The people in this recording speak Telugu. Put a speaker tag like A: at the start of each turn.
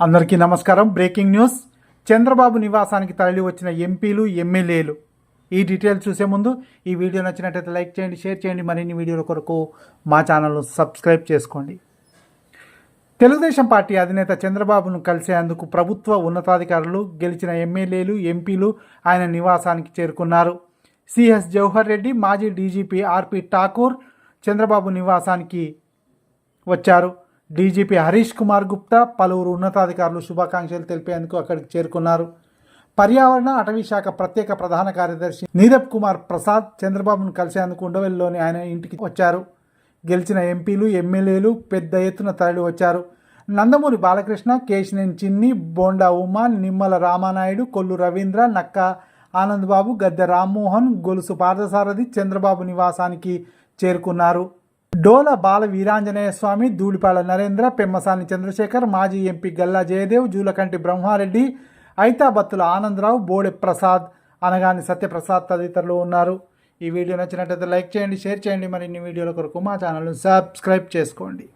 A: అందరికీ నమస్కారం. Breaking news. చంద్రబాబు నివాసానికి తరలి వచ్చిన ఎంపీలు ఎమ్మెల్యేలు. ఈ డీటెయిల్స్ చూసే ముందు ఈ వీడియో నచ్చినట్లయితే లైక్ చేయండి షేర్ చేయండి. మరిన్ని వీడియోల కొరకు మా ఛానల్ను సబ్స్క్రైబ్ చేసుకోండి. తెలుగుదేశం పార్టీ అధినేత చంద్రబాబును కలిసేందుకు ప్రభుత్వ ఉన్నతాధికారులు గెలిచిన ఎమ్మెల్యేలు ఎంపీలు ఆయన నివాసానికి చేరుకున్నారు. సిఎస్ జవహర్ రెడ్డి మాజీ డీజీపీ ఆర్పి ఠాకూర్ చంద్రబాబు నివాసానికి వచ్చారు. డీజీపీ హరీష్ కుమార్ గుప్తా పలువురు ఉన్నతాధికారులు శుభాకాంక్షలు తెలిపేందుకు అక్కడికి చేరుకున్నారు. పర్యావరణ అటవీ శాఖ ప్రత్యేక ప్రధాన కార్యదర్శి నీరబ్ కుమార్ ప్రసాద్ చంద్రబాబును కలిసేందుకు ఉండవల్లిలోని ఆయన ఇంటికి వచ్చారు. గెలిచిన ఎంపీలు ఎమ్మెల్యేలు పెద్ద ఎత్తున తరలి వచ్చారు. నందమూరి బాలకృష్ణ కేశినేని చిన్ని బోండా ఉమా నిమ్మల రామానాయుడు కొల్లు రవీంద్ర నక్క ఆనందబాబు గద్దె రామ్మోహన్ గొలుసు పార్థసారథి చంద్రబాబు నివాసానికి చేరుకున్నారు. డోల బాల వీరాంజనేయ స్వామి ధూళిపాల నరేంద్ర పెమ్మసాని చంద్రశేఖర్ మాజీ ఎంపీ గల్లా జయదేవ్ జూలకంటి బ్రహ్మారెడ్డి ఐతాబత్తుల ఆనందరావు బోడె ప్రసాద్ అనగాని సత్యప్రసాద్ తదితరులు ఉన్నారు. ఈ వీడియో నచ్చినట్లయితే లైక్ చేయండి షేర్ చేయండి. మరిన్ని వీడియోల కొరకు మా ఛానల్ను సబ్స్క్రైబ్ చేసుకోండి.